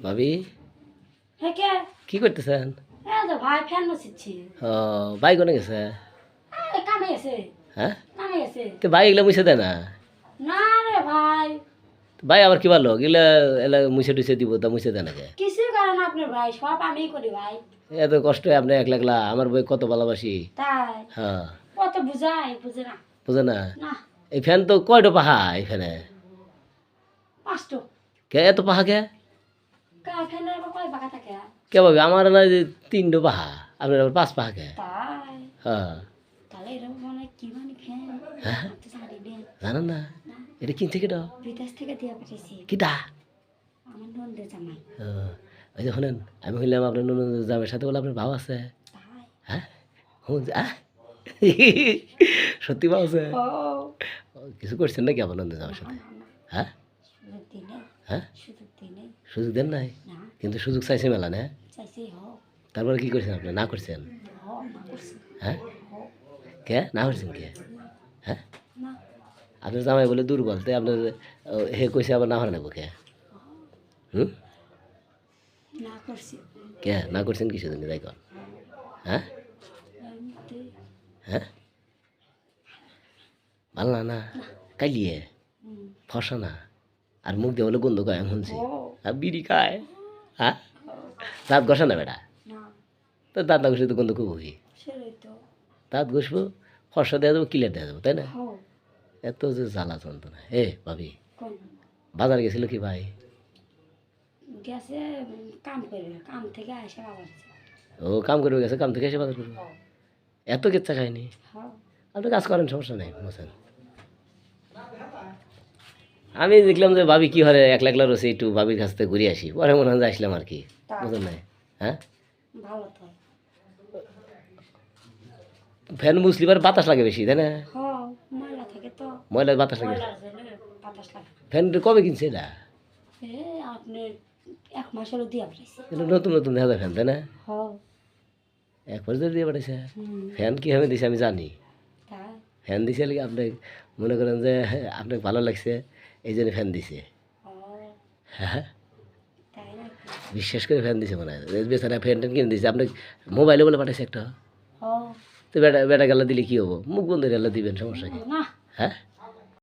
ভাবি? কি? করতেছেন? ভাই কোনে গেছে? হ্যাঁ? তো ভাই এগুলো মুছে দেয় না? না ভাই। আবার কি ভালো? এগুলা এলা মুছে টুছে দিব তা মুছে দেয় নাকি কিছু কারণ আপনার ভাই সব আমি করি ভাই। এত কষ্ট আপনি একলা একলা আমার বই কত ভালোবাসি। হ্যাঁ। কত বুঝাই বুঝে না। বুঝে না? না। এই ফ্যান তো কয়টা পাহা এই ফ্যানে? পাঁচটো। কে এত পাহা কে? কা ভাবি? আমার না যে তিনটো পাহা আপনার আবার পাঁচ পাহা কে হ্যাঁ মানে জানেন না? এটা কিনছে কেটা বিদেশ থেকে দিয়ে পাঠিয়েছি কিটা আমার নন্দের জামাই। ওই যে শোনেন আমি শুনলাম আপনার নুন জামের সাথে বলে আপনার ভাব আছে। হ্যাঁ হুন আহ। সত্যি ভাব আছে। কিছু করছেন নাকি আপনার নন্দ জামের সাথে? হ্যাঁ হ্যাঁ? সুযোগ দেন নাই? কিন্তু সুযোগ চাইছে মেলা না তারপরে কি করছেন আপনি? না করছেন? হ্যাঁ? কে? না করছেন কে? হ্যাঁ? আপনার জামাই বলে দুর্বল তাই আপনার হে কইছে আবার না হয় না বুকে হুম? কে? না করছেন কিছু দিন তাই কর হ্যাঁ? হ্যাঁ? ভালো না না? কালিয়ে। ফসা না? আর মুখ দিয়ে বলে গন্ধ কয় আমি শুনছি আর বিড়ি খায়। হ্যাঁ? দাঁত ঘষা না বেটা? তো দাঁত না ঘষে তো গন্ধ সেটাই তো। দাঁত ঘষবো ফসা দেওয়া যাব ক্লিয়ার দেওয়া যাব তাই না? এত যে জ্বালা যন্ত্রণা। এ ভাবি বাজার গেছিল কি ভাই? গেছে কাম করবে কাম থেকে আসে আবার ও কাম করবে গেছে কাম থেকে এসে বাজার করব। এত কেচ্ছা খায়নি? হোক আপনি কাজ করেন সমস্যা নেই বসেন। আমি দেখলাম যে ভাবি কি হরে একলা একলা রয়েছে একটু ভাবির কাছ থেকে ঘুরে আসি। পরে মনে হয় আসলাম আর কি। বুঝলেন না হ্যাঁ? ফ্যান মুসলিবার বাতাস লাগে বেশি তাই না? ময়লা ময়লার বাতাস লাগে। ফ্যান কবে কিনছে এটা? এক নতুন নতুন দেখা যায় ফ্যান তাই না? এক বছর দিয়ে পাঠাইছে। ফ্যান কীভাবে দিছে আমি জানি। ফ্যান দিছে আপনি মনে করেন যে আপনার ভালো লাগছে। এই জন্য ফ্যান দিছে। ও। হ্যাঁ বিশ্বাস করে ফ্যান দিছে মনে হয়। বেচারা ফ্যান ট্যান কিনে দিছে। আপনি মোবাইলে বলে পাঠাইছে একটা। তো বেটা বেটা গেলা দিলে কী হব? মুখ বন্ধ গেলা দিবেন সমস্যা কি? হ্যাঁ?